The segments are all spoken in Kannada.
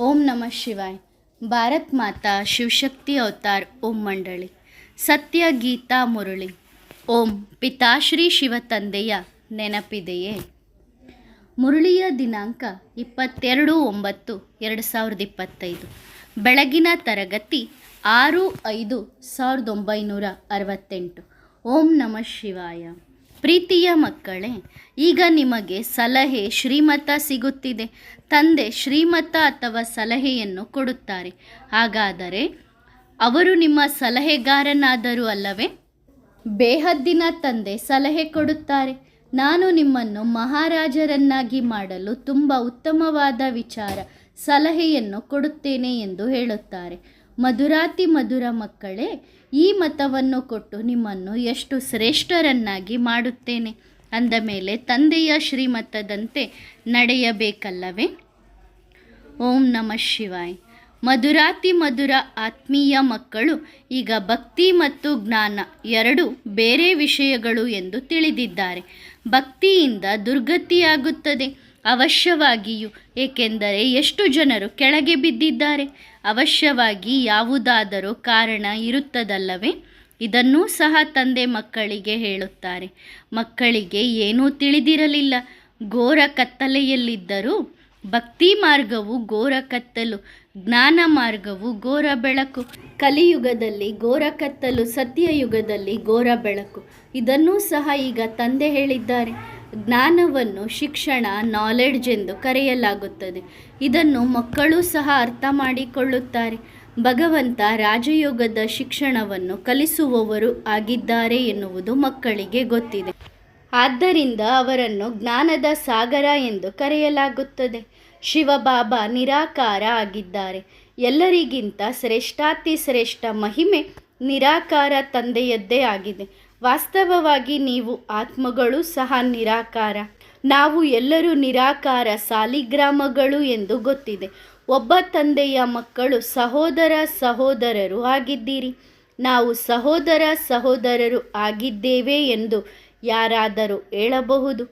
ಓಂ ನಮಃ ಶಿವಾಯ್. ಭಾರತ್ ಮಾತಾ ಶಿವಶಕ್ತಿ ಅವತಾರ್ ಓಂ ಮಂಡಳಿ. ಸತ್ಯ ಗೀತಾ ಮುರಳಿ. ಓಂ ಪಿತಾಶ್ರೀ ಶಿವತಂದೆಯ ನೆನಪಿದೆಯೇ. ಮುರಳಿಯ ದಿನಾಂಕ ಇಪ್ಪತ್ತೆರಡು ಒಂಬತ್ತು ಎರಡು ಸಾವಿರದ ಇಪ್ಪತ್ತೈದು. ಬೆಳಗಿನ ತರಗತಿ ಆರು ಐದು ಸಾವಿರದ ಒಂಬೈನೂರ ಅರವತ್ತೆಂಟು. ಓಂ ನಮಃ ಶಿವಾಯ. ಪ್ರೀತಿಯ ಮಕ್ಕಳೇ, ಈಗ ನಿಮಗೆ ಸಲಹೆ ಶ್ರೀಮತ ಸಿಗುತ್ತಿದೆ. ತಂದೆ ಶ್ರೀಮತ ಅಥವಾ ಸಲಹೆಯನ್ನು ಕೊಡುತ್ತಾರೆ. ಹಾಗಾದರೆ ಅವರು ನಿಮ್ಮ ಸಲಹೆಗಾರನಾದರೂ ಅಲ್ಲವೇ? ಬೇಹದ್ದಿನ ತಂದೆ ಸಲಹೆ ಕೊಡುತ್ತಾರೆ. ನಾನು ನಿಮ್ಮನ್ನು ಮಹಾರಾಜರನ್ನಾಗಿ ಮಾಡಲು ತುಂಬ ಉತ್ತಮವಾದ ವಿಚಾರ, ಸಲಹೆಯನ್ನು ಕೊಡುತ್ತೇನೆ ಎಂದು ಹೇಳುತ್ತಾರೆ. ಮಧುರಾತಿ ಮಧುರ ಮಕ್ಕಳೇ, ಈ ಮತವನ್ನು ಕೊಟ್ಟು ನಿಮ್ಮನ್ನು ಎಷ್ಟು ಶ್ರೇಷ್ಠರನ್ನಾಗಿ ಮಾಡುತ್ತೇನೆ? ಅಂದ ಮೇಲೆ ತಂದೆಯ ಶ್ರೀಮತದಂತೆ ನಡೆಯಬೇಕಲ್ಲವೇ? ಓಂ ನಮಃ ಶಿವಾಯ್. ಮಧುರಾತಿ ಮಧುರ ಆತ್ಮೀಯ ಮಕ್ಕಳು, ಈಗ ಭಕ್ತಿ ಮತ್ತು ಜ್ಞಾನ ಎರಡು ಬೇರೆ ವಿಷಯಗಳು ಎಂದು ತಿಳಿದಿದ್ದಾರೆ. ಭಕ್ತಿಯಿಂದ ದುರ್ಗತಿಯಾಗುತ್ತದೆ. ಅವಶ್ಯವಾಗಿಯೂ, ಏಕೆಂದರೆ ಎಷ್ಟು ಜನರು ಕೆಳಗೆ ಬಿದ್ದಿದ್ದಾರೆ, ಅವಶ್ಯವಾಗಿ ಯಾವುದಾದರೂ ಕಾರಣ ಇರುತ್ತದಲ್ಲವೇ? ಇದನ್ನೂ ಸಹ ತಂದೆ ಮಕ್ಕಳಿಗೆ ಹೇಳುತ್ತಾರೆ. ಮಕ್ಕಳಿಗೆ ಏನೂ ತಿಳಿದಿರಲಿಲ್ಲ. ಘೋರ ಕತ್ತಲೆಯಲ್ಲಿದ್ದರೂ ಭಕ್ತಿ ಮಾರ್ಗವು ಘೋರ ಕತ್ತಲು, ಜ್ಞಾನ ಮಾರ್ಗವು ಘೋರ ಬೆಳಕು. ಕಲಿಯುಗದಲ್ಲಿ ಘೋರ ಕತ್ತಲು, ಸತ್ಯಯುಗದಲ್ಲಿ ಘೋರ ಬೆಳಕು. ಇದನ್ನೂ ಸಹ ಈಗ ತಂದೆ ಹೇಳಿದ್ದಾರೆ. ಜ್ಞಾನವನ್ನು ಶಿಕ್ಷಣ ನಾಲೆಡ್ಜ್ ಎಂದು ಕರೆಯಲಾಗುತ್ತದೆ. ಇದನ್ನು ಮಕ್ಕಳು ಸಹ ಅರ್ಥ ಮಾಡಿಕೊಳ್ಳುತ್ತಾರೆ. ಭಗವಂತ ರಾಜಯೋಗದ ಶಿಕ್ಷಣವನ್ನು ಕಲಿಸುವವರು ಆಗಿದ್ದಾರೆ ಎನ್ನುವುದು ಮಕ್ಕಳಿಗೆ ಗೊತ್ತಿದೆ. ಆದ್ದರಿಂದ ಅವರನ್ನು ಜ್ಞಾನದ ಸಾಗರ ಎಂದು ಕರೆಯಲಾಗುತ್ತದೆ. ಶಿವಬಾಬಾ ನಿರಾಕಾರ ಆಗಿದ್ದಾರೆ. ಎಲ್ಲರಿಗಿಂತ ಶ್ರೇಷ್ಠಾತಿ ಶ್ರೇಷ್ಠ ಮಹಿಮೆ ನಿರಾಕಾರ ತಂದೆಯದ್ದೇ ಆಗಿದೆ. ವಾಸ್ತವವಾಗಿ ನೀವು ಆತ್ಮಗಳು ಸಹ ನಿರಾಕಾರ. ನಾವು ಎಲ್ಲರೂ ನಿರಾಕಾರ ಸಾಲಿಗ್ರಾಮಗಳು ಎಂದು ಗೊತ್ತಿದೆ. ಒಬ್ಬ ತಂದೆಯ ಮಕ್ಕಳು ಸಹೋದರ ಸಹೋದರರು ಆಗಿದ್ದೀರಿ. ನಾವು ಸಹೋದರ ಸಹೋದರರು ಆಗಿದ್ದೇವೆ ಎಂದು ಯಾರಾದರೂ ಹೇಳಬಹುದು.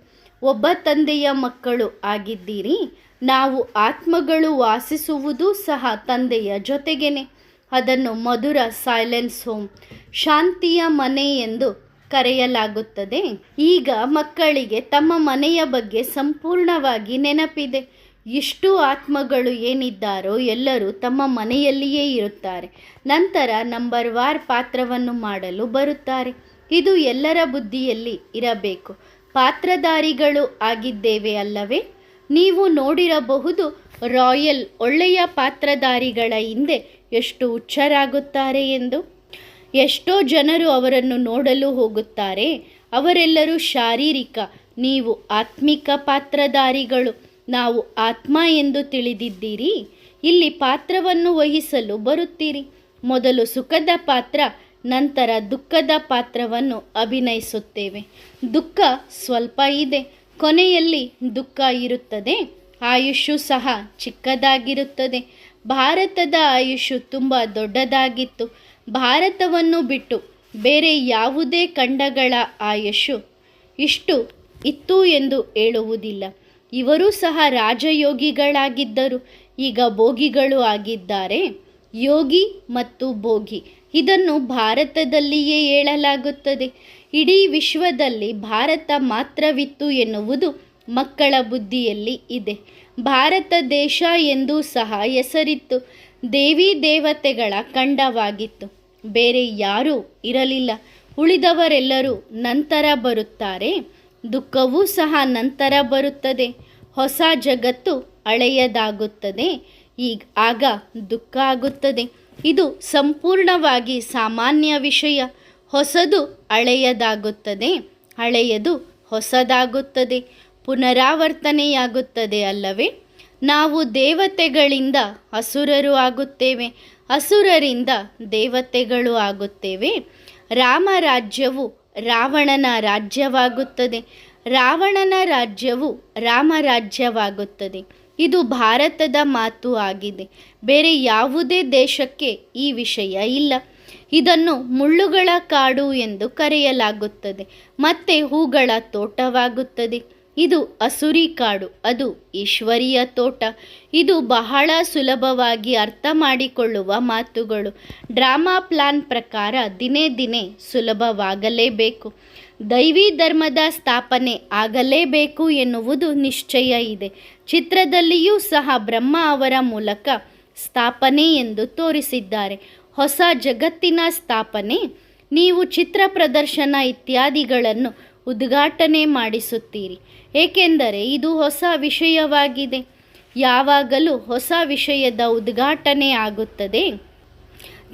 ಒಬ್ಬ ತಂದೆಯ ಮಕ್ಕಳು ಆಗಿದ್ದೀರಿ. ನಾವು ಆತ್ಮಗಳು ವಾಸಿಸುವುದೂ ಸಹ ತಂದೆಯ ಜೊತೆಗೇನೆ. ಅದನ್ನು ಮಧುರ ಸೈಲೆನ್ಸ್ ಹೋಮ್ ಶಾಂತಿಯ ಮನೆ ಎಂದು ಕರೆಯಲಾಗುತ್ತದೆ. ಈಗ ಮಕ್ಕಳಿಗೆ ತಮ್ಮ ಮನೆಯ ಬಗ್ಗೆ ಸಂಪೂರ್ಣವಾಗಿ ನೆನಪಿದೆ. ಇಷ್ಟು ಆತ್ಮಗಳು ಏನಿದ್ದಾರೋ ಎಲ್ಲರೂ ತಮ್ಮ ಮನೆಯಲ್ಲಿಯೇ ಇರುತ್ತಾರೆ. ನಂತರ ನಂಬರ್ ವಾರ್ ಪಾತ್ರವನ್ನು ಮಾಡಲು ಬರುತ್ತಾರೆ. ಇದು ಎಲ್ಲರ ಬುದ್ಧಿಯಲ್ಲಿ ಇರಬೇಕು. ಪಾತ್ರಧಾರಿಗಳು ಆಗಿದ್ದೇವೆ ಅಲ್ಲವೇ? ನೀವು ನೋಡಿರಬಹುದು, ರಾಯಲ್ ಒಳ್ಳೆಯ ಪಾತ್ರಧಾರಿಗಳ ಹಿಂದೆ ಎಷ್ಟು ಹುಚ್ಚರಾಗುತ್ತಾರೆ ಎಂದು? ಎಷ್ಟೋ ಜನರು ಅವರನ್ನು ನೋಡಲು ಹೋಗುತ್ತಾರೆ. ಅವರೆಲ್ಲರೂ ಶಾರೀರಿಕ, ನೀವು ಆತ್ಮಿಕ ಪಾತ್ರಧಾರಿಗಳು. ನಾವು ಆತ್ಮ ಎಂದು ತಿಳಿದಿದ್ದೀರಿ. ಇಲ್ಲಿ ಪಾತ್ರವನ್ನು ವಹಿಸಲು ಬರುತ್ತೀರಿ. ಮೊದಲು ಸುಖದ ಪಾತ್ರ, ನಂತರ ದುಃಖದ ಪಾತ್ರವನ್ನು ಅಭಿನಯಿಸುತ್ತೇವೆ. ದುಃಖ ಸ್ವಲ್ಪ ಇದೆ. ಕೊನೆಯಲ್ಲಿ ದುಃಖ ಇರುತ್ತದೆ. ಆಯುಷ್ಯು ಸಹ ಚಿಕ್ಕದಾಗಿರುತ್ತದೆ. ಭಾರತದ ಆಯುಷ್ಯ ತುಂಬ ದೊಡ್ಡದಾಗಿತ್ತು. ಭಾರತವನ್ನು ಬಿಟ್ಟು ಬೇರೆ ಯಾವುದೇ ಖಂಡಗಳ ಆಯುಷು ಇಷ್ಟು ಇತ್ತು ಎಂದು ಹೇಳುವುದಿಲ್ಲ. ಇವರೂ ಸಹ ರಾಜಯೋಗಿಗಳಾಗಿದ್ದರು. ಈಗ ಭೋಗಿಗಳು ಆಗಿದ್ದಾರೆ. ಯೋಗಿ ಮತ್ತು ಭೋಗಿ. ಇದನ್ನು ಭಾರತದಲ್ಲಿಯೇ ಹೇಳಲಾಗುತ್ತದೆ. ಇಡೀ ವಿಶ್ವದಲ್ಲಿ ಭಾರತ ಮಾತ್ರವಿತ್ತು ಎನ್ನುವುದು ಮಕ್ಕಳ ಬುದ್ಧಿಯಲ್ಲಿ ಇದೆ. ಭಾರತ ದೇಶ ಎಂದೂ ಸಹ ಹೆಸರಿತ್ತು. ದೇವಿ ದೇವತೆಗಳ ಖಂಡವಾಗಿತ್ತು. ಬೇರೆ ಯಾರೂ ಇರಲಿಲ್ಲ. ಉಳಿದವರೆಲ್ಲರೂ ನಂತರ ಬರುತ್ತಾರೆ. ದುಃಖವೂ ಸಹ ನಂತರ ಬರುತ್ತದೆ. ಹೊಸ ಜಗತ್ತು ಹಳೆಯದಾಗುತ್ತದೆ ಈಗ ಆಗ ದುಃಖ ಆಗುತ್ತದೆ. ಇದು ಸಂಪೂರ್ಣವಾಗಿ ಸಾಮಾನ್ಯ ವಿಷಯ. ಹೊಸದು ಹಳೆಯದಾಗುತ್ತದೆ ಹಳೆಯದು ಹೊಸದಾಗುತ್ತದೆ. ಪುನರಾವರ್ತನೆಯಾಗುತ್ತದೆ ಅಲ್ಲವೇ? ನಾವು ದೇವತೆಗಳಿಂದ ಅಸುರರು ಆಗುತ್ತೇವೆ. ಅಸುರರಿಂದ ದೇವತೆಗಳು ಆಗುತ್ತೇವೆ. ರಾಮರಾಜ್ಯವು ರಾವಣನ ರಾಜ್ಯವಾಗುತ್ತದೆ. ರಾವಣನ ರಾಜ್ಯವು ರಾಮರಾಜ್ಯವಾಗುತ್ತದೆ. ಇದು ಭಾರತದ ಮಾತು ಆಗಿದೆ. ಬೇರೆ ಯಾವುದೇ ದೇಶಕ್ಕೆ ಈ ವಿಷಯ ಇಲ್ಲ. ಇದನ್ನು ಮುಳ್ಳುಗಳ ಕಾಡು ಎಂದು ಕರೆಯಲಾಗುತ್ತದೆ. ಮತ್ತೆ ಹೂಗಳ ತೋಟವಾಗುತ್ತದೆ. ಇದು ಅಸುರಿ ಕಾಡು, ಅದು ಈಶ್ವರಿಯ ತೋಟ. ಇದು ಬಹಳ ಸುಲಭವಾಗಿ ಅರ್ಥ ಮಾಡಿಕೊಳ್ಳುವ ಮಾತುಗಳು. ಡ್ರಾಮಾ ಪ್ಲಾನ್ ಪ್ರಕಾರ ದಿನೇ ದಿನೇ ಸುಲಭವಾಗಲೇಬೇಕು. ದೈವಿ ಧರ್ಮದ ಸ್ಥಾಪನೆ ಆಗಲೇಬೇಕು ಎನ್ನುವುದು ನಿಶ್ಚಯ ಇದೆ. ಚಿತ್ರದಲ್ಲಿಯೂ ಸಹ ಬ್ರಹ್ಮ ಅವರ ಮೂಲಕ ಸ್ಥಾಪನೆ ಎಂದು ತೋರಿಸಿದ್ದಾರೆ. ಹೊಸ ಜಗತ್ತಿನ ಸ್ಥಾಪನೆ, ನೀವು ಚಿತ್ರ ಪ್ರದರ್ಶನ ಇತ್ಯಾದಿಗಳನ್ನು ಉದ್ಘಾಟನೆ ಮಾಡಿಸುತ್ತೀರಿ. ಏಕೆಂದರೆ ಇದು ಹೊಸ ವಿಷಯವಾಗಿದೆ. ಯಾವಾಗಲೂ ಹೊಸ ವಿಷಯದ ಉದ್ಘಾಟನೆ ಆಗುತ್ತದೆ.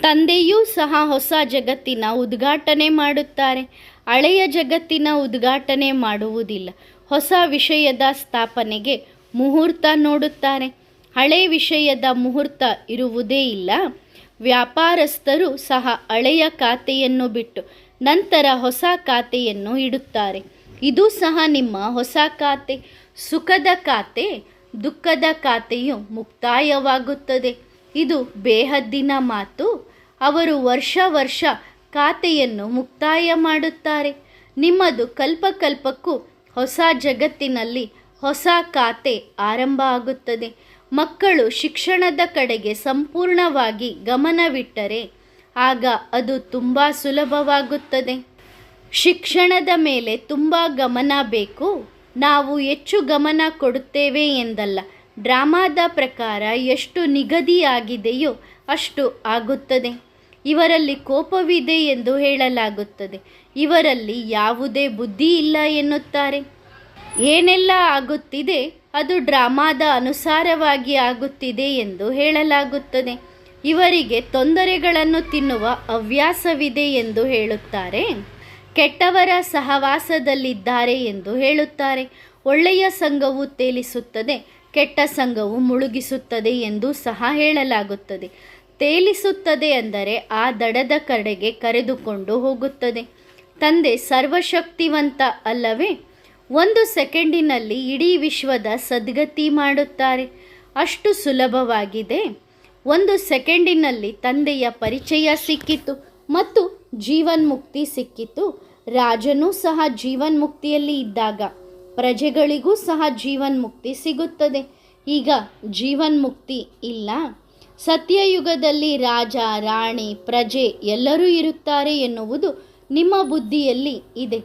ತಂದೆಯೂ ಸಹ ಹೊಸ ಜಗತ್ತಿನ ಉದ್ಘಾಟನೆ ಮಾಡುತ್ತಾರೆ. ಹಳೆಯ ಜಗತ್ತಿನ ಉದ್ಘಾಟನೆ ಮಾಡುವುದಿಲ್ಲ. ಹೊಸ ವಿಷಯದ ಸ್ಥಾಪನೆಗೆ ಮುಹೂರ್ತ ನೋಡುತ್ತಾರೆ. ಹಳೆ ವಿಷಯದ ಮುಹೂರ್ತ ಇರುವುದೇ ಇಲ್ಲ. ವ್ಯಾಪಾರಸ್ಥರು ಸಹ ಹಳೆಯ ಖಾತೆಯನ್ನು ಬಿಟ್ಟು ನಂತರ ಹೊಸ ಖಾತೆಯನ್ನು ಇಡುತ್ತಾರೆ. ಇದು ಸಹ ನಿಮ್ಮ ಹೊಸ ಖಾತೆ. ಸುಖದ ಖಾತೆ, ದುಃಖದ ಖಾತೆಯು ಮುಕ್ತಾಯವಾಗುತ್ತದೆ. ಇದು ಬೇಹದ್ದಿನ ಮಾತು. ಅವರು ವರ್ಷ ವರ್ಷ ಖಾತೆಯನ್ನು ಮುಕ್ತಾಯ ಮಾಡುತ್ತಾರೆ. ನಿಮ್ಮದು ಕಲ್ಪಕಲ್ಪಕ್ಕೂ ಹೊಸ ಜಗತ್ತಿನಲ್ಲಿ ಹೊಸ ಖಾತೆ ಆರಂಭ ಆಗುತ್ತದೆ. ಮಕ್ಕಳು ಶಿಕ್ಷಣದ ಕಡೆಗೆ ಸಂಪೂರ್ಣವಾಗಿ ಗಮನವಿಟ್ಟರೆ ಆಗ ಅದು ತುಂಬ ಸುಲಭವಾಗುತ್ತದೆ. ಶಿಕ್ಷಣದ ಮೇಲೆ ತುಂಬ ಗಮನ ಬೇಕು. ನಾವು ಹೆಚ್ಚು ಗಮನ ಕೊಡುತ್ತೇವೆ ಎಂದಲ್ಲ, ಡ್ರಾಮಾದ ಪ್ರಕಾರ ಎಷ್ಟು ನಿಗದಿಯಾಗಿದೆಯೋ ಅಷ್ಟು ಆಗುತ್ತದೆ. ಇವರಲ್ಲಿ ಕೋಪವಿದೆ ಎಂದು ಹೇಳಲಾಗುತ್ತದೆ. ಇವರಲ್ಲಿ ಯಾವುದೇ ಬುದ್ಧಿ ಇಲ್ಲ ಎನ್ನುತ್ತಾರೆ. ಏನೆಲ್ಲ ಆಗುತ್ತಿದೆ ಅದು ಡ್ರಾಮಾದ ಅನುಸಾರವಾಗಿ ಆಗುತ್ತಿದೆ ಎಂದು ಹೇಳಲಾಗುತ್ತದೆ. ಇವರಿಗೆ ತೊಂದರೆಗಳನ್ನು ತಿನ್ನುವ ಹವ್ಯಾಸವಿದೆ ಎಂದು ಹೇಳುತ್ತಾರೆ. ಕೆಟ್ಟವರ ಸಹವಾಸದಲ್ಲಿದ್ದಾರೆ ಎಂದು ಹೇಳುತ್ತಾರೆ. ಒಳ್ಳೆಯ ಸಂಘವು ತೇಲಿಸುತ್ತದೆ, ಕೆಟ್ಟ ಸಂಘವು ಮುಳುಗಿಸುತ್ತದೆ ಎಂದು ಸಹ ಹೇಳಲಾಗುತ್ತದೆ. ತೇಲಿಸುತ್ತದೆ ಅಂದರೆ ಆ ದಡದ ಕಡೆಗೆ ಕರೆದುಕೊಂಡು ಹೋಗುತ್ತದೆ. ತಂದೆ ಸರ್ವಶಕ್ತಿವಂತ ಅಲ್ಲವೇ? ಒಂದು ಸೆಕೆಂಡಿನಲ್ಲಿ ಇಡೀ ವಿಶ್ವದ ಸದ್ಗತಿ ಮಾಡುತ್ತಾರೆ. ಅಷ್ಟು ಸುಲಭವಾಗಿದೆ. ಒಂದು ಸೆಕೆಂಡಿನಲ್ಲಿ ತಂದೆಯ ಪರಿಚಯ ಸಿಕ್ಕಿತು ಮತ್ತು ಜೀವನ್ಮುಕ್ತಿ ಸಿಕ್ಕಿತು. ರಾಜನೂ ಸಹ ಜೀವನ್ಮುಕ್ತಿಯಲ್ಲಿ ಇದ್ದಾಗ, ಪ್ರಜೆಗಳಿಗೂ ಸಹ ಜೀವನ್ಮುಕ್ತಿ ಸಿಗುತ್ತದೆ. ಈಗ ಜೀವನ್ಮುಕ್ತಿ ಇಲ್ಲ. ಸತ್ಯಯುಗದಲ್ಲಿ ರಾಜ, ರಾಣಿ, ಪ್ರಜೆ ಎಲ್ಲರೂ ಇರುತ್ತಾರೆ ಎನ್ನುವುದು ನಿಮ್ಮ ಬುದ್ಧಿಯಲ್ಲಿ ಇದೆ.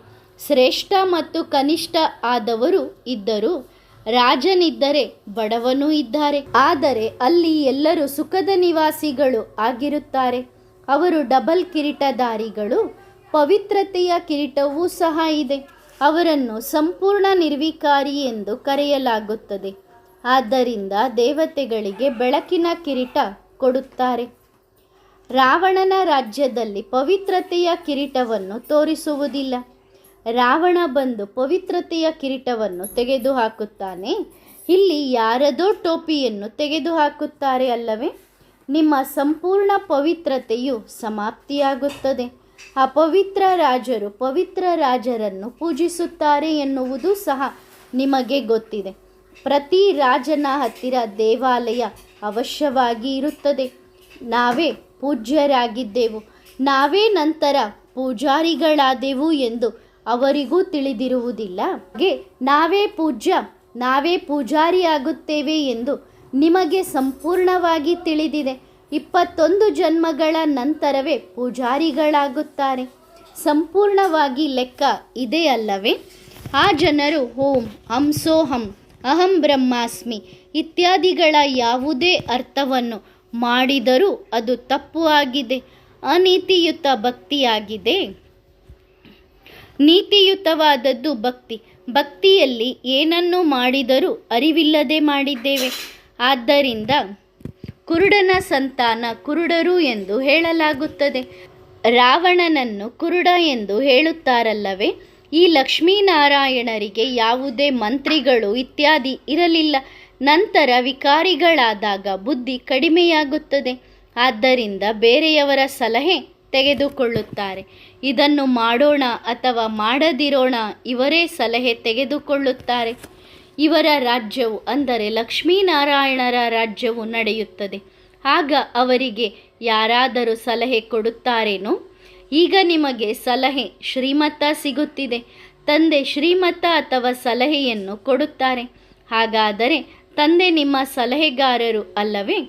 ಶ್ರೇಷ್ಠ ಮತ್ತು ಕನಿಷ್ಠ ಆದವರು ಇದ್ದರು. ರಾಜನಿದ್ದರೆ ಬಡವನೂ ಇದ್ದಾರೆ. ಆದರೆ ಅಲ್ಲಿ ಎಲ್ಲರೂ ಸುಖದ ನಿವಾಸಿಗಳು ಆಗಿರುತ್ತಾರೆ. ಅವರು ಡಬಲ್ ಕಿರೀಟಧಾರಿಗಳು, ಪವಿತ್ರತೆಯ ಕಿರೀಟವೂ ಸಹ ಇದೆ. ಅವರನ್ನು ಸಂಪೂರ್ಣ ನಿರ್ವಿಕಾರಿ ಎಂದು ಕರೆಯಲಾಗುತ್ತದೆ. ಆದ್ದರಿಂದ ದೇವತೆಗಳಿಗೆ ಬೆಳಕಿನ ಕಿರೀಟ ಕೊಡುತ್ತಾರೆ. ರಾವಣನ ರಾಜ್ಯದಲ್ಲಿ ಪವಿತ್ರತೆಯ ಕಿರೀಟವನ್ನು ತೋರಿಸುವುದಿಲ್ಲ. ರಾವಣ ಬಂದು ಪವಿತ್ರತೆಯ ಕಿರೀಟವನ್ನು ತೆಗೆದುಹಾಕುತ್ತಾನೆ. ಇಲ್ಲಿ ಯಾರದೋ ಟೋಪಿಯನ್ನು ತೆಗೆದುಹಾಕುತ್ತಾರೆ ಅಲ್ಲವೇ? ನಿಮ್ಮ ಸಂಪೂರ್ಣ ಪವಿತ್ರತೆಯು ಸಮಾಪ್ತಿಯಾಗುತ್ತದೆ. ಅಪವಿತ್ರ ರಾಜರು ಪವಿತ್ರ ರಾಜರನ್ನು ಪೂಜಿಸುತ್ತಾರೆ ಎನ್ನುವುದು ಸಹ ನಿಮಗೆ ಗೊತ್ತಿದೆ. ಪ್ರತಿ ರಾಜನ ಹತ್ತಿರ ದೇವಾಲಯ ಅವಶ್ಯವಾಗಿ ಇರುತ್ತದೆ. ನಾವೇ ಪೂಜ್ಯರಾಗಿದ್ದೆವು. ನಾವೇ ನಂತರ ಪೂಜಾರಿಗಳಾದೆವು ಎಂದು ಅವರಿಗೂ ತಿಳಿದಿರುವುದಿಲ್ಲ. ಹಾಗೆ ನಾವೇ ಪೂಜ್ಯ, ನಾವೇ ಪೂಜಾರಿಯಾಗುತ್ತೇವೆ ಎಂದು ನಿಮಗೆ ಸಂಪೂರ್ಣವಾಗಿ ತಿಳಿದಿದೆ. ಇಪ್ಪತ್ತೊಂದು ಜನ್ಮಗಳ ನಂತರವೇ ಪೂಜಾರಿಗಳಾಗುತ್ತಾರೆ. ಸಂಪೂರ್ಣವಾಗಿ ಲೆಕ್ಕ ಇದೆ ಅಲ್ಲವೇ? ಆ ಜನರು ಓಂ ಹಂಸೋಹಂ ಅಹಂ ಬ್ರಹ್ಮಾಸ್ಮಿ ಇತ್ಯಾದಿಗಳ ಯಾವುದೇ ಅರ್ಥವನ್ನು ಮಾಡಿದರೂ ಅದು ತಪ್ಪು ಆಗಿದೆ, ಅನೀತಿಯುತ ಭಕ್ತಿಯಾಗಿದೆ. ನೀತಿಯುತವಾದದ್ದು ಭಕ್ತಿ. ಭಕ್ತಿಯಲ್ಲಿ ಏನನ್ನು ಮಾಡಿದರೂ ಅರಿವಿಲ್ಲದೆ ಮಾಡಿದ್ದೇವೆ. ಆದ್ದರಿಂದ ಕುರುಡನ ಸಂತಾನ ಕುರುಡರು ಎಂದು ಹೇಳಲಾಗುತ್ತದೆ. ರಾವಣನನ್ನು ಕುರುಡ ಎಂದು ಹೇಳುತ್ತಾರಲ್ಲವೇ? ಈ ಲಕ್ಷ್ಮೀನಾರಾಯಣರಿಗೆ ಯಾವುದೇ ಮಂತ್ರಿಗಳು ಇತ್ಯಾದಿ ಇರಲಿಲ್ಲ. ನಂತರ ವಿಕಾರಿಗಳಾದಾಗ ಬುದ್ಧಿ ಕಡಿಮೆಯಾಗುತ್ತದೆ. ಆದ್ದರಿಂದ ಬೇರೆಯವರ ಸಲಹೆ ತೆಗೆದುಕೊಳ್ಳುತ್ತಾರೆ. ಇದನ್ನು ಮಾಡೋಣ ಅಥವಾ ಮಾಡದಿರೋಣ ಇವರೇ ಸಲಹೆ ತೆಗೆದುಕೊಳ್ಳುತ್ತಾರೆ. ಇವರ ರಾಜ್ಯವು ಅಂದರೆ ಲಕ್ಷ್ಮೀನಾರಾಯಣರ ರಾಜ್ಯವು ನಡೆಯುತ್ತದೆ. ಆಗ ಅವರಿಗೆ ಯಾರಾದರೂ ಸಲಹೆ ಕೊಡುತ್ತಾರೇನೋ? ಈಗ ನಿಮಗೆ ಸಲಹೆ ಶ್ರೀಮತ ಸಿಗುತ್ತಿದೆ. ತಂದೆ ಶ್ರೀಮತ ಅಥವಾ ಸಲಹೆಯನ್ನು ಕೊಡುತ್ತಾರೆ. ಹಾಗಾದರೆ ತಂದೆ ನಿಮ್ಮ ಸಲಹೆಗಾರರು ಅಲ್ಲವೇ?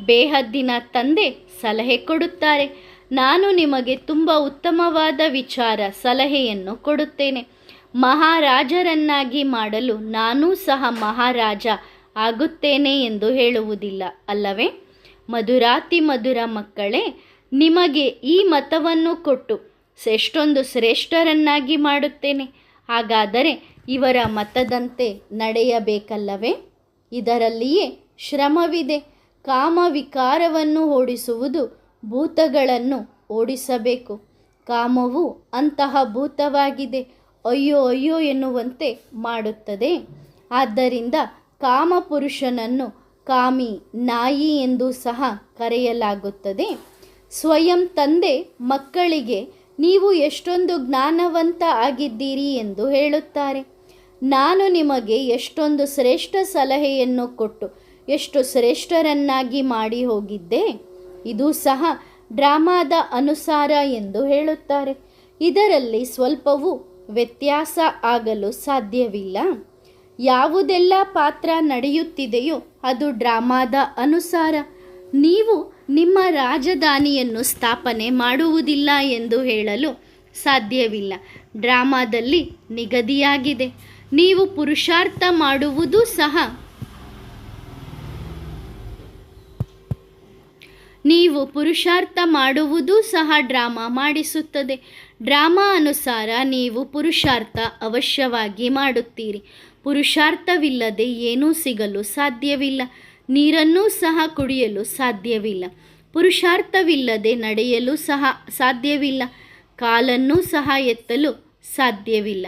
ಬೇಹದ್ದಿನ ತಂದೆ ಸಲಹೆ ಕೊಡುತ್ತಾರೆ. ನಾನು ನಿಮಗೆ ತುಂಬ ಉತ್ತಮವಾದ ವಿಚಾರ, ಸಲಹೆಯನ್ನು ಕೊಡುತ್ತೇನೆ. ಮಹಾರಾಜರನ್ನಾಗಿ ಮಾಡಲು ನಾನೂ ಸಹ ಮಹಾರಾಜ ಆಗುತ್ತೇನೆ ಎಂದು ಹೇಳುವುದಿಲ್ಲ, ಅಲ್ಲವೇ? ಮಧುರಾತಿ ಮಧುರ ಮಕ್ಕಳೇ, ನಿಮಗೆ ಈ ಮತವನ್ನು ಕೊಟ್ಟು ಎಷ್ಟೊಂದು ಶ್ರೇಷ್ಠರನ್ನಾಗಿ ಮಾಡುತ್ತೇನೆ. ಹಾಗಾದರೆ ಇವರ ಮತದಂತೆ ನಡೆಯಬೇಕಲ್ಲವೇ? ಇದರಲ್ಲಿಯೇ ಶ್ರಮವಿದೆ. ಕಾಮವಿಕಾರವನ್ನು ಓಡಿಸುವುದು ಭೂತಗಳನ್ನು ಓಡಿಸಬೇಕು. ಕಾಮವು ಅಂತಹ ಭೂತವಾಗಿದೆ. ಅಯ್ಯೋ ಅಯ್ಯೋ ಎನ್ನುವಂತೆ ಮಾಡುತ್ತದೆ. ಆದ್ದರಿಂದ ಕಾಮಪುರುಷನನ್ನು ಕಾಮಿ, ನಾಯಿ ಎಂದು ಸಹ ಕರೆಯಲಾಗುತ್ತದೆ. ಸ್ವಯಂ ತಂದೆ ಮಕ್ಕಳಿಗೆ ನೀವು ಎಷ್ಟೊಂದು ಜ್ಞಾನವಂತ ಆಗಿದ್ದೀರಿ ಎಂದು ಹೇಳುತ್ತಾರೆ. ನಾನು ನಿಮಗೆ ಎಷ್ಟೊಂದು ಶ್ರೇಷ್ಠ ಸಲಹೆಯನ್ನು ಕೊಟ್ಟು, ಎಷ್ಟು ಶ್ರೇಷ್ಠರನ್ನಾಗಿ ಮಾಡಿ ಹೋಗಿದ್ದೆ. ಇದು ಸಹ ಡ್ರಾಮಾದ ಅನುಸಾರ ಎಂದು ಹೇಳುತ್ತಾರೆ. ಇದರಲ್ಲಿ ಸ್ವಲ್ಪವೂ ವ್ಯತ್ಯಾಸ ಆಗಲು ಸಾಧ್ಯವಿಲ್ಲ. ಯಾವುದೆಲ್ಲ ಪಾತ್ರ ನಡೆಯುತ್ತಿದೆಯೋ ಅದು ಡ್ರಾಮಾದ ಅನುಸಾರ. ನೀವು ನಿಮ್ಮ ರಾಜಧಾನಿಯನ್ನು ಸ್ಥಾಪನೆ ಮಾಡುವುದಿಲ್ಲ ಎಂದು ಹೇಳಲು ಸಾಧ್ಯವಿಲ್ಲ. ಡ್ರಾಮಾದಲ್ಲಿ ನಿಗದಿಯಾಗಿದೆ. ನೀವು ಪುರುಷಾರ್ಥ ಮಾಡುವುದೂ ಸಹ ನೀವು ಪುರುಷಾರ್ಥ ಮಾಡುವುದೂ ಸಹ ಡ್ರಾಮಾ ಮಾಡಿಸುತ್ತದೆ. ಡ್ರಾಮಾ ಅನುಸಾರ ನೀವು ಪುರುಷಾರ್ಥ ಅವಶ್ಯವಾಗಿ ಮಾಡುತ್ತೀರಿ. ಪುರುಷಾರ್ಥವಿಲ್ಲದೆ ಏನೂ ಸಿಗಲು ಸಾಧ್ಯವಿಲ್ಲ. ನೀರನ್ನೂ ಸಹ ಕುಡಿಯಲು ಸಾಧ್ಯವಿಲ್ಲ. ಪುರುಷಾರ್ಥವಿಲ್ಲದೆ ನಡೆಯಲು ಸಹ ಸಾಧ್ಯವಿಲ್ಲ. ಕಾಲನ್ನೂ ಸಹ ಎತ್ತಲು ಸಾಧ್ಯವಿಲ್ಲ.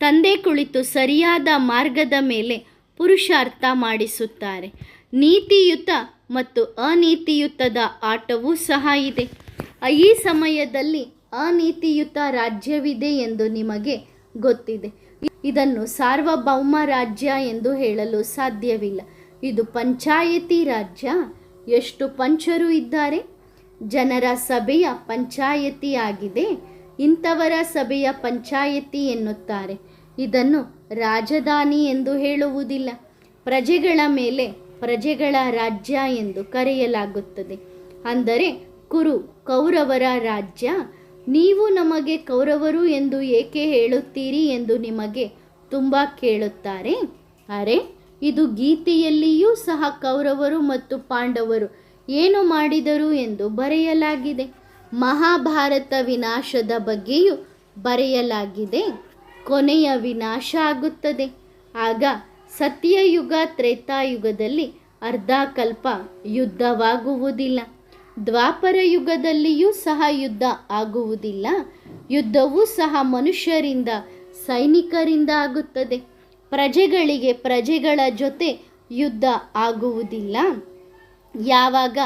ತಂದೆ ಕುಳಿತು ಸರಿಯಾದ ಮಾರ್ಗದ ಮೇಲೆ ಪುರುಷಾರ್ಥ ಮಾಡಿಸುತ್ತಾರೆ. ನೀತಿಯುತ ಮತ್ತು ಅನೀತಿಯುತದ ಆಟವೂ ಸಹ ಇದೆ. ಈ ಸಮಯದಲ್ಲಿ ಅನೀತಿಯುತ ರಾಜ್ಯವಿದೆ ಎಂದು ನಿಮಗೆ ಗೊತ್ತಿದೆ. ಇದನ್ನು ಸಾರ್ವಭೌಮ ರಾಜ್ಯ ಎಂದು ಹೇಳಲು ಸಾಧ್ಯವಿಲ್ಲ. ಇದು ಪಂಚಾಯಿತಿ ರಾಜ್ಯ. ಎಷ್ಟು ಪಂಚರು ಇದ್ದಾರೆ? ಜನರ ಸಭೆಯ ಪಂಚಾಯಿತಿಯಾಗಿದೆ ಇಂಥವರ ಸಭೆಯ ಪಂಚಾಯತಿ ಎನ್ನುತ್ತಾರೆ. ಇದನ್ನು ರಾಜಧಾನಿ ಎಂದು ಹೇಳುವುದಿಲ್ಲ. ಪ್ರಜೆಗಳ ಮೇಲೆ ಪ್ರಜೆಗಳ ರಾಜ್ಯ ಎಂದು ಕರೆಯಲಾಗುತ್ತದೆ. ಅಂದರೆ ಕುರು, ಕೌರವರ ರಾಜ್ಯ, ನೀವು ನಮಗೆ ಕೌರವರು ಎಂದು ಏಕೆ ಹೇಳುತ್ತೀರಿ ಎಂದು ನಿಮಗೆ ತುಂಬ ಕೇಳುತ್ತಾರೆ. ಅರೆ, ಇದು ಗೀತೆಯಲ್ಲಿಯೂ ಸಹ ಕೌರವರು ಮತ್ತು ಪಾಂಡವರು ಏನು ಮಾಡಿದರು ಎಂದು ಬರೆಯಲಾಗಿದೆ. ಮಹಾಭಾರತ ವಿನಾಶದ ಬಗ್ಗೆಯೂ ಬರೆಯಲಾಗಿದೆ. ಕೊನೆಯ ವಿನಾಶ ಆಗುತ್ತದೆ. ಆಗ ಸತ್ಯಯುಗ ತ್ರೇತಾಯುಗದಲ್ಲಿ ಅರ್ಧ ಕಲ್ಪ ಯುದ್ಧವಾಗುವುದಿಲ್ಲ. ದ್ವಾಪರ ಯುಗದಲ್ಲಿಯೂ ಸಹ ಯುದ್ಧ ಆಗುವುದಿಲ್ಲ. ಯುದ್ಧವೂ ಸಹ ಮನುಷ್ಯರಿಂದ, ಸೈನಿಕರಿಂದ ಆಗುತ್ತದೆ. ಪ್ರಜೆಗಳಿಗೆ ಪ್ರಜೆಗಳ ಜೊತೆ ಯುದ್ಧ ಆಗುವುದಿಲ್ಲ. ಯಾವಾಗ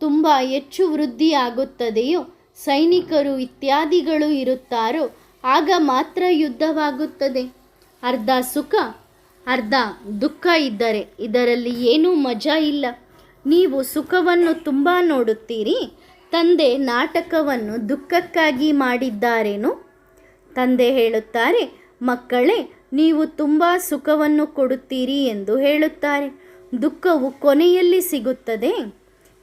ತುಂಬ ಹೆಚ್ಚು ವೃದ್ಧಿಯಾಗುತ್ತದೆಯೋ ಸೈನಿಕರು ಇತ್ಯಾದಿಗಳು ಇರುತ್ತಾರೋ, ಆಗ ಮಾತ್ರ ಯುದ್ಧವಾಗುತ್ತದೆ. ಅರ್ಧ ಸುಖ ಅರ್ಧ ದುಃಖ ಇದ್ದರೆ ಇದರಲ್ಲಿ ಏನೂ ಮಜಾ ಇಲ್ಲ. ನೀವು ಸುಖವನ್ನು ತುಂಬ ನೋಡುತ್ತೀರಿ. ತಂದೆ ನಾಟಕವನ್ನು ದುಃಖಕ್ಕಾಗಿ ಮಾಡಿದ್ದಾರೇನು? ತಂದೆ ಹೇಳುತ್ತಾರೆ, ಮಕ್ಕಳೇ, ನೀವು ತುಂಬ ಸುಖವನ್ನು ಕೊಡುತ್ತೀರಿ ಎಂದು ಹೇಳುತ್ತಾರೆ. ದುಃಖವು ಕೊನೆಯಲ್ಲಿ ಸಿಗುತ್ತದೆ.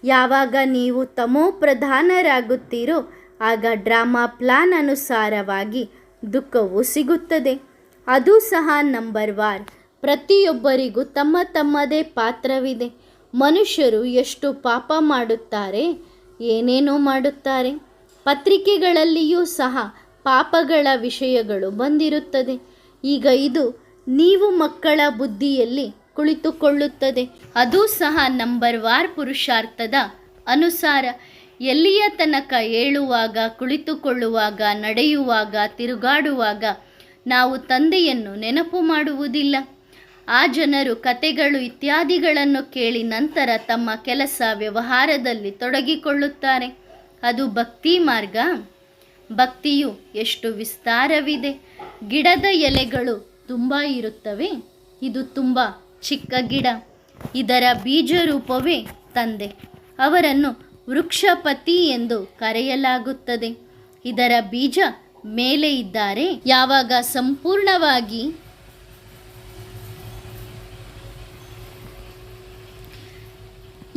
ಯಾವಾಗ ನೀವು ತಮೋ ಪ್ರಧಾನರಾಗುತ್ತೀರೋ, ಆಗ ಡ್ರಾಮಾ ಪ್ಲಾನ್ ಅನುಸಾರವಾಗಿ ದುಃಖವು ಸಿಗುತ್ತದೆ. ಅದು ಸಹ ನಂಬರ್ ವಾರ್. ಪ್ರತಿಯೊಬ್ಬರಿಗೂ ತಮ್ಮ ತಮ್ಮದೇ ಪಾತ್ರವಿದೆ. ಮನುಷ್ಯರು ಎಷ್ಟು ಪಾಪ ಮಾಡುತ್ತಾರೆ, ಏನೇನೋ ಮಾಡುತ್ತಾರೆ. ಪತ್ರಿಕೆಗಳಲ್ಲಿಯೂ ಸಹ ಪಾಪಗಳ ವಿಷಯಗಳು ಬಂದಿರುತ್ತದೆ. ಈಗ ಇದು ನೀವು ಮಕ್ಕಳ ಬುದ್ಧಿಯಲ್ಲಿ ಕುಳಿತುಕೊಳ್ಳುತ್ತದೆ. ಅದು ಸಹ ನಂಬರ್ ವಾರ್ ಪುರುಷಾರ್ಥದ ಅನುಸಾರ. ಎಲ್ಲಿಯ ತನಕ ಏಳುವಾಗ, ಕುಳಿತುಕೊಳ್ಳುವಾಗ, ನಡೆಯುವಾಗ, ತಿರುಗಾಡುವಾಗ ನಾವು ತಂದೆಯನ್ನು ನೆನಪು ಮಾಡುವುದಿಲ್ಲ. ಆ ಜನರು ಕತೆಗಳು ಇತ್ಯಾದಿಗಳನ್ನು ಕೇಳಿ ನಂತರ ತಮ್ಮ ಕೆಲಸ ವ್ಯವಹಾರದಲ್ಲಿ ತೊಡಗಿಕೊಳ್ಳುತ್ತಾರೆ. ಅದು ಭಕ್ತಿ ಮಾರ್ಗ. ಭಕ್ತಿಯು ಎಷ್ಟು ವಿಸ್ತಾರವಿದೆ. ಗಿಡದ ಎಲೆಗಳು ತುಂಬ ಇರುತ್ತವೆ. ಇದು ತುಂಬ ಚಿಕ್ಕ ಗಿಡ. ಇದರ ಬೀಜ ರೂಪವೇ ತಂದೆ. ಅವರನ್ನು ವೃಕ್ಷಪತಿ ಎಂದು ಕರೆಯಲಾಗುತ್ತದೆ. ಇದರ ಬೀಜ ಮೇಲೆ ಇದ್ದಾರೆ. ಯಾವಾಗ ಸಂಪೂರ್ಣವಾಗಿ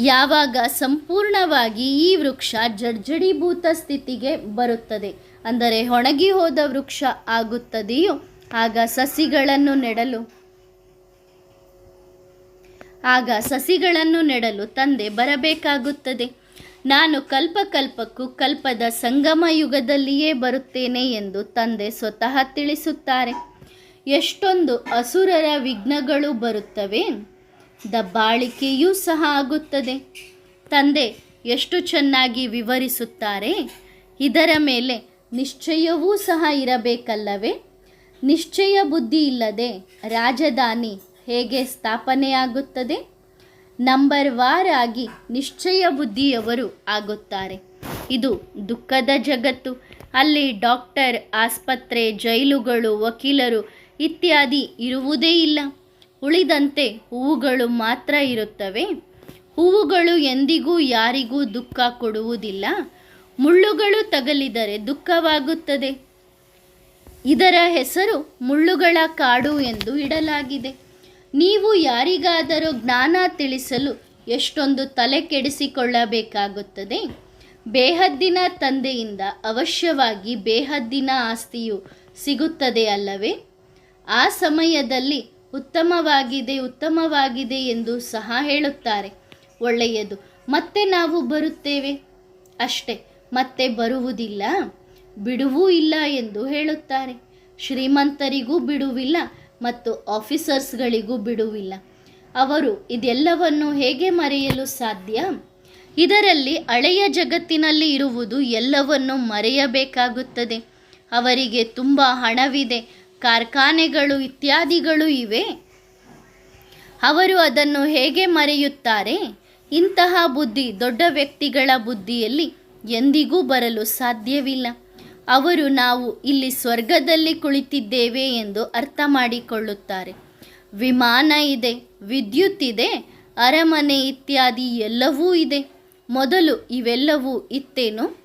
ಯಾವಾಗ ಸಂಪೂರ್ಣವಾಗಿ ಈ ವೃಕ್ಷ ಜರ್ಜಡೀಭೂತ ಸ್ಥಿತಿಗೆ ಬರುತ್ತದೆ? ಅಂದರೆ ಒಣಗಿ ಹೋದ ವೃಕ್ಷ ಆಗುತ್ತದೆಯೋ? ಆಗ ಸಸಿಗಳನ್ನು ನೆಡಲು, ಆಗ ಸಸಿಗಳನ್ನು ನೆಡಲು ತಂದೆ ಬರಬೇಕಾಗುತ್ತದೆ. ನಾನು ಕಲ್ಪಕಲ್ಪಕ್ಕೂ ಕಲ್ಪದ ಸಂಗಮ ಯುಗದಲ್ಲಿಯೇ ಬರುತ್ತೇನೆ ಎಂದು ತಂದೆ ಸ್ವತಃ ತಿಳಿಸುತ್ತಾರೆ. ಎಷ್ಟೊಂದು ಅಸುರರ ವಿಘ್ನಗಳು ಬರುತ್ತವೆ. ದಬ್ಬಾಳಿಕೆಯೂ ಸಹ ಆಗುತ್ತದೆ. ತಂದೆ ಎಷ್ಟು ಚೆನ್ನಾಗಿ ವಿವರಿಸುತ್ತಾರೆ. ಇದರ ಮೇಲೆ ನಿಶ್ಚಯವೂ ಸಹ ಇರಬೇಕಲ್ಲವೇ. ನಿಶ್ಚಯ ಬುದ್ಧಿ ಇಲ್ಲದೆ ರಾಜಧಾನಿ ಹೇಗೆ ಸ್ಥಾಪನೆಯಾಗುತ್ತದೆ. ನಂಬರ್ ವಾರ್ ಆಗಿ ನಿಶ್ಚಯ ಬುದ್ಧಿಯವರು ಆಗುತ್ತಾರೆ. ಇದು ದುಃಖದ ಜಗತ್ತು. ಅಲ್ಲಿ ಡಾಕ್ಟರ್, ಆಸ್ಪತ್ರೆ, ಜೈಲುಗಳು, ವಕೀಲರು ಇತ್ಯಾದಿ ಇರುವುದೇ ಇಲ್ಲ. ಉಳಿದಂತೆ ಹೂವುಗಳು ಮಾತ್ರ ಇರುತ್ತವೆ. ಹೂವುಗಳು ಎಂದಿಗೂ ಯಾರಿಗೂ ದುಃಖ ಕೊಡುವುದಿಲ್ಲ. ಮುಳ್ಳುಗಳು ತಗಲಿದರೆ ದುಃಖವಾಗುತ್ತದೆ. ಇದರ ಹೆಸರು ಮುಳ್ಳುಗಳ ಕಾಡು ಎಂದು ಇಡಲಾಗಿದೆ. ನೀವು ಯಾರಿಗಾದರೂ ಜ್ಞಾನ ತಿಳಿಸಲು ಎಷ್ಟೊಂದು ತಲೆ ಕೆಡಿಸಿಕೊಳ್ಳಬೇಕಾಗುತ್ತದೆ. ಬೇಹದ್ದಿನ ತಂದೆಯಿಂದ ಅವಶ್ಯವಾಗಿ ಬೇಹದ್ದಿನ ಆಸ್ತಿಯು ಸಿಗುತ್ತದೆ ಅಲ್ಲವೇ? ಆ ಸಮಯದಲ್ಲಿ ಉತ್ತಮವಾಗಿದೆ ಉತ್ತಮವಾಗಿದೆ ಎಂದು ಸಹ ಹೇಳುತ್ತಾರೆ. ಒಳ್ಳೆಯದು. ಮತ್ತೆ ನಾವು ಬರುತ್ತೇವೆ? ಅಷ್ಟೇ. ಮತ್ತೆ ಬರುವುದಿಲ್ಲ? ಬಿಡುವೂ ಇಲ್ಲ ಎಂದು ಹೇಳುತ್ತಾರೆ. ಶ್ರೀಮಂತರಿಗೂ ಬಿಡುವಿಲ್ಲ ಮತ್ತು ಆಫೀಸರ್ಸ್ಗಳಿಗೂ ಬಿಡುವಿಲ್ಲ. ಅವರು ಇದೆಲ್ಲವನ್ನು ಹೇಗೆ ಮರೆಯಲು ಸಾಧ್ಯ? ಇದರಲ್ಲಿ ಹಳೆಯ ಜಗತ್ತಿನಲ್ಲಿ ಇರುವುದು ಎಲ್ಲವನ್ನು ಮರೆಯಬೇಕಾಗುತ್ತದೆ. ಅವರಿಗೆ ತುಂಬ ಹಣವಿದೆ. ಕಾರ್ಖಾನೆಗಳು ಇತ್ಯಾದಿಗಳು ಇವೆ. ಅವರು ಅದನ್ನು ಹೇಗೆ ಮರೆಯುತ್ತಾರೆ? ಇಂತಹ ಬುದ್ಧಿ ದೊಡ್ಡ ವ್ಯಕ್ತಿಗಳ ಬುದ್ಧಿಯಲ್ಲಿ ಎಂದಿಗೂ ಬರಲು ಸಾಧ್ಯವಿಲ್ಲ. ಅವರು ನಾವು ಇಲ್ಲಿ ಸ್ವರ್ಗದಲ್ಲಿ ಕುಳಿತಿದ್ದೇವೆ ಎಂದು ಅರ್ಥ ಮಾಡಿಕೊಳ್ಳುತ್ತಾರೆ. ವಿಮಾನ ಇದೆ, ವಿದ್ಯುತ್ ಇದೆ, ಅರಮನೆ ಇತ್ಯಾದಿ ಎಲ್ಲವೂ ಇದೆ. ಮೊದಲು ಇವೆಲ್ಲವೂ ಇತ್ತೇನು?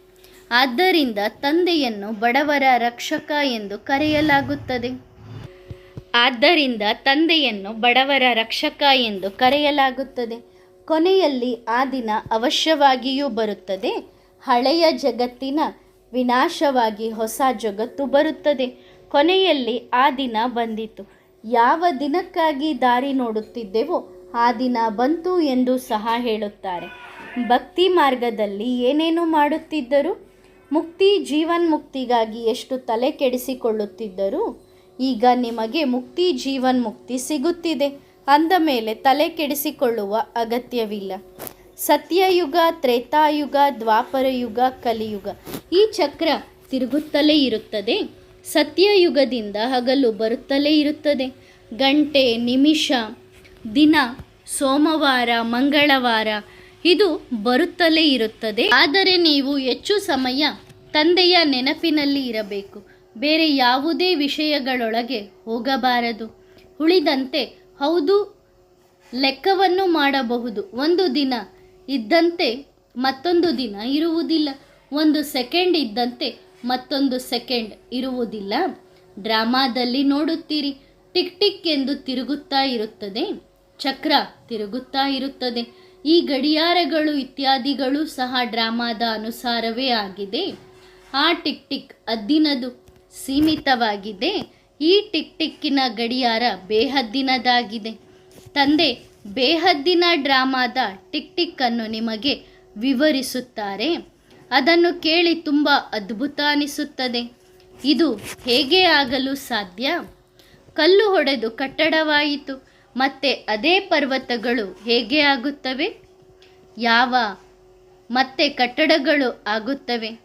ಆದ್ದರಿಂದ ತಂದೆಯನ್ನು ಬಡವರ ರಕ್ಷಕ ಎಂದು ಕರೆಯಲಾಗುತ್ತದೆ. ಆದ್ದರಿಂದ ತಂದೆಯನ್ನು ಬಡವರ ರಕ್ಷಕ ಎಂದು ಕರೆಯಲಾಗುತ್ತದೆ. ಕೊನೆಯಲ್ಲಿ ಆ ದಿನ ಅವಶ್ಯವಾಗಿಯೂ ಬರುತ್ತದೆ. ಹಳೆಯ ಜಗತ್ತಿನ ವಿನಾಶವಾಗಿ ಹೊಸ ಜಗತ್ತು ಬರುತ್ತದೆ. ಕೊನೆಯಲ್ಲಿ ಆ ದಿನ ಬಂದಿತು. ಯಾವ ದಿನಕ್ಕಾಗಿ ದಾರಿ ನೋಡುತ್ತಿದ್ದೆವೋ ಆ ದಿನ ಬಂತು ಎಂದು ಸಹ ಹೇಳುತ್ತಾರೆ. ಭಕ್ತಿ ಮಾರ್ಗದಲ್ಲಿ ಏನೇನು ಮಾಡುತ್ತಿದ್ದರು? ಮುಕ್ತಿ ಜೀವನ್ಮುಕ್ತಿಗಾಗಿ ಎಷ್ಟು ತಲೆ ಕೆಡಿಸಿಕೊಳ್ಳುತ್ತಿದ್ದರು ಈಗ ನಿಮಗೆ ಮುಕ್ತಿ ಜೀವನ್ಮುಕ್ತಿ ಸಿಗುತ್ತಿದೆ. ಅಂದ ಮೇಲೆ ತಲೆ ಕೆಡಿಸಿಕೊಳ್ಳುವ ಅಗತ್ಯವಿಲ್ಲ. ಸತ್ಯಯುಗ, ತ್ರೇತಾಯುಗ, ದ್ವಾಪರಯುಗ, ಕಲಿಯುಗ ಈ ಚಕ್ರ ತಿರುಗುತ್ತಲೇ ಇರುತ್ತದೆ. ಸತ್ಯಯುಗದಿಂದ ಹಗಲು ಬರುತ್ತಲೇ ಇರುತ್ತದೆ. ಗಂಟೆ, ನಿಮಿಷ, ದಿನ, ಸೋಮವಾರ, ಮಂಗಳವಾರ, ಇದು ಬರುತ್ತಲೇ ಇರುತ್ತದೆ. ಆದರೆ ನೀವು ಹೆಚ್ಚು ಸಮಯ ತಂದೆಯ ನೆನಪಿನಲ್ಲಿ ಇರಬೇಕು. ಬೇರೆ ಯಾವುದೇ ವಿಷಯಗಳೊಳಗೆ ಹೋಗಬಾರದು. ಉಳಿದಂತೆ ಹೌದು ಲೆಕ್ಕವನ್ನು ಮಾಡಬಹುದು. ಒಂದು ದಿನ ಇದ್ದಂತೆ ಮತ್ತೊಂದು ದಿನ ಇರುವುದಿಲ್ಲ. ಒಂದು ಸೆಕೆಂಡ್ ಇದ್ದಂತೆ ಮತ್ತೊಂದು ಸೆಕೆಂಡ್ ಇರುವುದಿಲ್ಲ. ಡ್ರಾಮಾದಲ್ಲಿ ನೋಡುತ್ತೀರಿ. ಟಿಕ್ ಟಿಕ್ ಎಂದು ತಿರುಗುತ್ತಾ ಇರುತ್ತದೆ. ಚಕ್ರ ತಿರುಗುತ್ತಾ ಇರುತ್ತದೆ. ಈ ಗಡಿಯಾರಗಳು ಇತ್ಯಾದಿಗಳು ಸಹ ಡ್ರಾಮಾದ ಅನುಸಾರವೇ ಆಗಿದೆ. ಆ ಟಿಕ್ ಟಿಕ್ ಅದ್ದಿನದು ಸೀಮಿತವಾಗಿದೆ. ಈ ಟಿಕ್ ಟಿಕ್ಕಿನ ಗಡಿಯಾರ ಬೇಹದ್ದಿನದಾಗಿದೆ. ತಂದೆ, ಬೇಹದ್ದಿನ ಡ್ರಾಮಾದ ಟಿಕ್ ಟಿಕ್ ಅನ್ನು ನಿಮಗೆ ವಿವರಿಸುತ್ತಾರೆ. ಅದನ್ನು ಕೇಳಿ ತುಂಬ ಅದ್ಭುತ ಅನಿಸುತ್ತದೆ. ಇದು ಹೇಗೆ ಆಗಲು ಸಾಧ್ಯ? ಕಲ್ಲು ಹೊಡೆದು ಕಟ್ಟಡವಾಯಿತು. ಮತ್ತೆ ಅದೇ ಪರ್ವತಗಳು ಹೇಗೆ ಆಗುತ್ತವೆ? ಯಾವ ಮತ್ತೆ ಕಟ್ಟಡಗಳು ಆಗುತ್ತವೆ?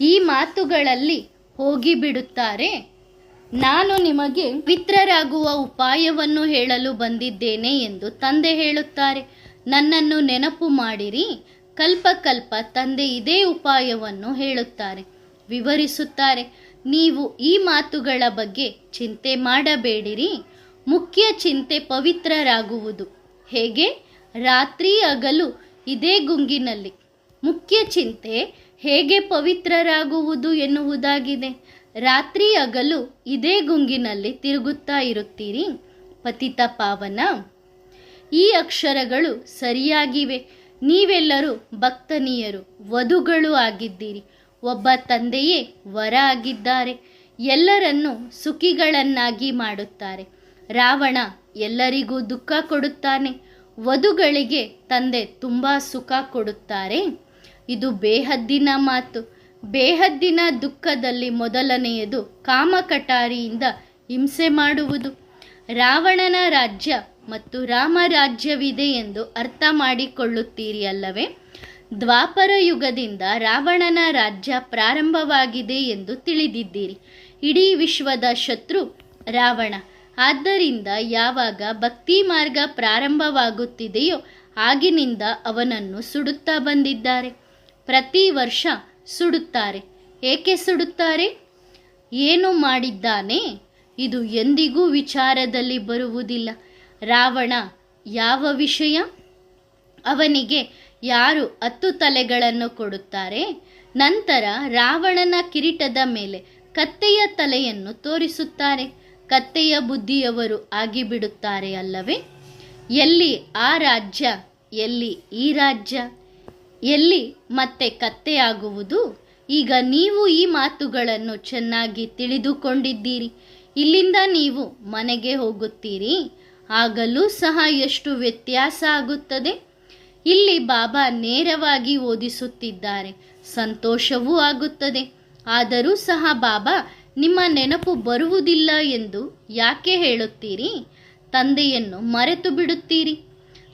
ಈ ಮಾತುಗಳಲ್ಲಿ ಹೋಗಿಬಿಡುತ್ತಾರೆ. ನಾನು ನಿಮಗೆ ಮಿತ್ರರಾಗುವ ಉಪಾಯವನ್ನು ಹೇಳಲು ಬಂದಿದ್ದೇನೆ ಎಂದು ತಂದೆ ಹೇಳುತ್ತಾರೆ. ನನ್ನನ್ನು ನೆನಪು ಮಾಡಿರಿ, ಕಲ್ಪ ಕಲ್ಪ ತಂದೆ ಇದೇ ಉಪಾಯವನ್ನು ಹೇಳುತ್ತಾರೆ. ವಿವರಿಸುತ್ತಾರೆ, ನೀವು ಈ ಮಾತುಗಳ ಬಗ್ಗೆ ಚಿಂತೆ ಮಾಡಬೇಡಿರಿ, ಮುಖ್ಯ ಚಿಂತೆ ಪವಿತ್ರರಾಗುವುದು. ಹೇಗೆ? ರಾತ್ರಿ ಹಗಲು ಇದೇ ಗುಂಗಿನಲ್ಲಿ. ಮುಖ್ಯ ಚಿಂತೆ ಹೇಗೆ ಪವಿತ್ರರಾಗುವುದು ಎನ್ನುವುದಾಗಿದೆ. ರಾತ್ರಿ ಹಗಲು ಇದೇ ಗುಂಗಿನಲ್ಲಿ ತಿರುಗುತ್ತಾ ಇರುತ್ತೀರಿ. ಪತಿತ ಪಾವನ, ಈ ಅಕ್ಷರಗಳು ಸರಿಯಾಗಿವೆ. ನೀವೆಲ್ಲರೂ ಭಕ್ತನೀಯರು, ವಧುಗಳು ಆಗಿದ್ದೀರಿ. ಒಬ್ಬ ತಂದೆಯೇ ವರ ಆಗಿದ್ದಾರೆ ಎಲ್ಲರನ್ನೂ ಸುಖಿಗಳನ್ನಾಗಿ ಮಾಡುತ್ತಾರೆ. ರಾವಣ ಎಲ್ಲರಿಗೂ ದುಃಖ ಕೊಡುತ್ತಾನೆ. ವಧುಗಳಿಗೆ ತಂದೆ ತುಂಬ ಸುಖ ಕೊಡುತ್ತಾರೆ. ಇದು ಬೇಹದ್ದಿನ ಮಾತು. ಬೇಹದ್ದಿನ ದುಃಖದಲ್ಲಿ ಮೊದಲನೆಯದು ಕಾಮಕಟಾರಿಯಿಂದ ಹಿಂಸೆ ಮಾಡುವುದು. ರಾವಣನ ರಾಜ್ಯ ಮತ್ತು ರಾಮ ರಾಜ್ಯವಿದೆ ಎಂದು ಅರ್ಥ ಮಾಡಿಕೊಳ್ಳುತ್ತೀರಿ ಅಲ್ಲವೇ? ದ್ವಾಪರ ಯುಗದಿಂದ ರಾವಣನ ರಾಜ್ಯ ಪ್ರಾರಂಭವಾಗಿದೆ ಎಂದು ತಿಳಿದಿದ್ದೀರಿ. ಇಡೀ ವಿಶ್ವದ ಶತ್ರು ರಾವಣ. ಆದ್ದರಿಂದ ಯಾವಾಗ ಭಕ್ತಿ ಮಾರ್ಗ ಪ್ರಾರಂಭವಾಗುತ್ತಿದೆಯೋ ಆಗಿನಿಂದ ಅವನನ್ನು ಸುಡುತ್ತಾ ಬಂದಿದ್ದಾರೆ. ಪ್ರತಿ ವರ್ಷ ಸುಡುತ್ತಾರೆ. ಏಕೆ ಸುಡುತ್ತಾರೆ? ಏನು ಮಾಡಿದ್ದಾನೆ? ಇದು ಎಂದಿಗೂ ವಿಚಾರದಲ್ಲಿ ಬರುವುದಿಲ್ಲ. ರಾವಣ ಯಾವ ವಿಷಯ? ಅವನಿಗೆ ಯಾರು ಹತ್ತು ತಲೆಗಳನ್ನು ಕೊಡುತ್ತಾರೆ? ನಂತರ ರಾವಣನ ಕಿರೀಟದ ಮೇಲೆ ಕತ್ತೆಯ ತಲೆಯನ್ನು ತೋರಿಸುತ್ತಾರೆ. ಕತ್ತೆಯ ಬುದ್ಧಿಯವರು ಆಗಿಬಿಡುತ್ತಾರೆ ಅಲ್ಲವೇ? ಎಲ್ಲಿ ಆ ರಾಜ್ಯ, ಎಲ್ಲಿ ಈ ರಾಜ್ಯ? ಎಲ್ಲಿ ಮತ್ತೆ ಕತ್ತೆಯಾಗುವುದು? ಈಗ ನೀವು ಈ ಮಾತುಗಳನ್ನು ಚೆನ್ನಾಗಿ ತಿಳಿದುಕೊಂಡಿದ್ದೀರಿ. ಇಲ್ಲಿಂದ ನೀವು ಮನೆಗೆ ಹೋಗುತ್ತೀರಿ. ಆಗಲೂ ಸಹ ಎಷ್ಟು ವ್ಯತ್ಯಾಸ ಆಗುತ್ತದೆ? ಇಲ್ಲಿ ಬಾಬಾ ನೇರವಾಗಿ ಓದಿಸುತ್ತಿದ್ದಾರೆ. ಸಂತೋಷವೂ ಆಗುತ್ತದೆ. ಆದರೂ ಸಹ ಬಾಬಾ, ನಿಮ್ಮ ನೆನಪು ಬರುವುದಿಲ್ಲ ಎಂದು ಯಾಕೆ ಹೇಳುತ್ತೀರಿ? ತಂದೆಯನ್ನು ಮರೆತು ಬಿಡುತ್ತೀರಿ.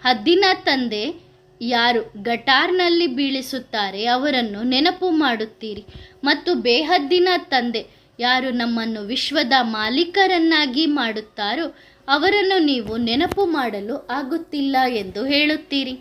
ಹದ್ದಿನ ತಂದೆ ಯಾರು ಗಟಾರ್ನಲ್ಲಿ ಬೀಳಿಸುತ್ತಾರೆ ಅವರನ್ನು ನೆನಪು ಮಾಡುತ್ತೀರಿ. ಮತ್ತು ಬೇಹದ್ದಿನ ತಂದೆ ಯಾರು ನಮ್ಮನ್ನು ವಿಶ್ವದ ಮಾಲೀಕರನ್ನಾಗಿ ಮಾಡುತ್ತಾರೋ ಅವರನ್ನು ನೀವು ನೆನಪು ಮಾಡಲು ಆಗುತ್ತಿಲ್ಲ ಎಂದು ಹೇಳುತ್ತೀರಿ.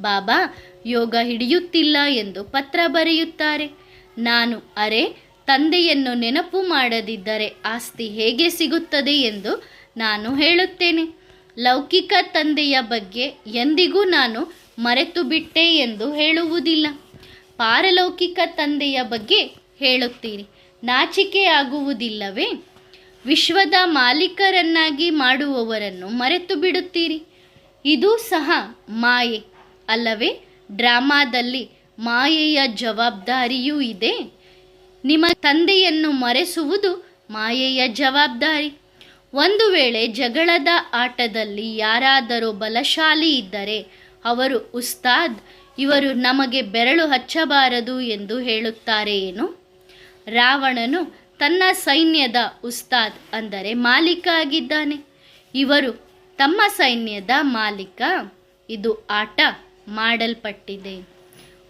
ಬಾಬಾ, ಯೋಗ ಹಿಡಿಯುತ್ತಿಲ್ಲ ಎಂದು ಪತ್ರ ಬರೆಯುತ್ತಾರೆ. ನಾನು, ಅರೆ, ತಂದೆಯನ್ನು ನೆನಪು ಮಾಡದಿದ್ದರೆ ಆಸ್ತಿ ಹೇಗೆ ಸಿಗುತ್ತದೆ ಎಂದು ನಾನು ಹೇಳುತ್ತೇನೆ. ಲೌಕಿಕ ತಂದೆಯ ಬಗ್ಗೆ ಎಂದಿಗೂ ನಾನು ಮರೆತು ಬಿಟ್ಟೆ ಎಂದು ಹೇಳುವುದಿಲ್ಲ. ಪಾರಲೌಕಿಕ ತಂದೆಯ ಬಗ್ಗೆ ಹೇಳುತ್ತೀರಿ. ನಾಚಿಕೆ ಆಗುವುದಿಲ್ಲವೇ ವಿಶ್ವದ ಮಾಲೀಕರನ್ನಾಗಿ ಮಾಡುವವರನ್ನು ಮರೆತು ಬಿಡುತ್ತೀರಿ. ಇದು ಸಹ ಮಾಯೆ ಅಲ್ಲವೇ? ಡ್ರಾಮಾದಲ್ಲಿ ಮಾಯೆಯ ಜವಾಬ್ದಾರಿಯೂ ಇದೆ. ನಿಮ್ಮ ತಂದೆಯನ್ನು ಮರೆಸುವುದು ಮಾಯೆಯ ಜವಾಬ್ದಾರಿ. ಒಂದು ವೇಳೆ ಜಗಳದ ಆಟದಲ್ಲಿ ಯಾರಾದರೂ ಬಲಶಾಲಿ ಇದ್ದರೆ ಅವರು, ಉಸ್ತಾದ್, ಇವರು ನಮಗೆ ಬೆರಳು ಹಚ್ಚಬಾರದು ಎಂದು ಹೇಳುತ್ತಾರೆ ಏನು ರಾವಣನು, ತನ್ನ ಸೈನ್ಯದ ಉಸ್ತಾದ್ ಅಂದರೆ ಮಾಲೀಕ ಆಗಿದ್ದಾನೆ. ಇವರು, ತಮ್ಮ ಸೈನ್ಯದ ಮಾಲೀಕ, ಇದು ಆಟ ಮಾಡಲ್ಪಟ್ಟಿದೆ.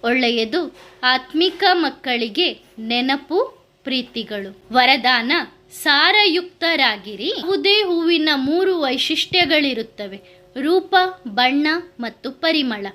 ಒಳ್ಳೆಯದು, ಆತ್ಮಿಕ ಮಕ್ಕಳಿಗೆ ನೆನಪು, ಪ್ರೀತಿಗಳು. ವರದಾನ, ಸಾರಯುಕ್ತರಾಗಿರಿ. ಯಾವುದೇ ಹೂವಿನ ಮೂರು ವೈಶಿಷ್ಟ್ಯಗಳಿರುತ್ತವೆ. ರೂಪ, ಬಣ್ಣ ಮತ್ತು ಪರಿಮಳ.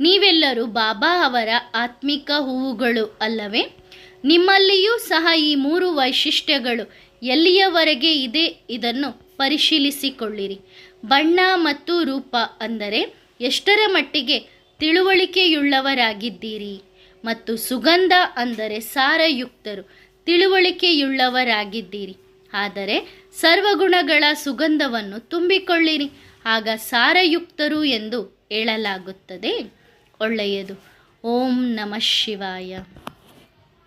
ನೀವೆಲ್ಲರೂ ಬಾಬಾ ಅವರ ಆತ್ಮಿಕ ಹೂವುಗಳು ಅಲ್ಲವೇ? ನಿಮ್ಮಲ್ಲಿಯೂ ಸಹ ಈ ಮೂರು ವೈಶಿಷ್ಟ್ಯಗಳು ಎಲ್ಲಿಯವರೆಗೆ ಇದೆ ಇದನ್ನು ಪರಿಶೀಲಿಸಿಕೊಳ್ಳಿರಿ. ಬಣ್ಣ ಮತ್ತು ರೂಪ ಅಂದರೆ ಎಷ್ಟರ ಮಟ್ಟಿಗೆ ತಿಳುವಳಿಕೆಯುಳ್ಳವರಾಗಿದ್ದೀರಿ? ಮತ್ತು ಸುಗಂಧ ಅಂದರೆ ಸಾರಯುಕ್ತರು ತಿಳುವಳಿಕೆಯುಳ್ಳವರಾಗಿದ್ದೀರಿ. ಆದರೆ ಸರ್ವಗುಣಗಳ ಸುಗಂಧವನ್ನು ತುಂಬಿಕೊಳ್ಳಿರಿ. ಆಗ ಸಾರಯುಕ್ತರು ಎಂದು ಹೇಳಲಾಗುತ್ತದೆ. ಒಳ್ಳೆಯದು. ಓಂ ನಮಃ ಶಿವಾಯ.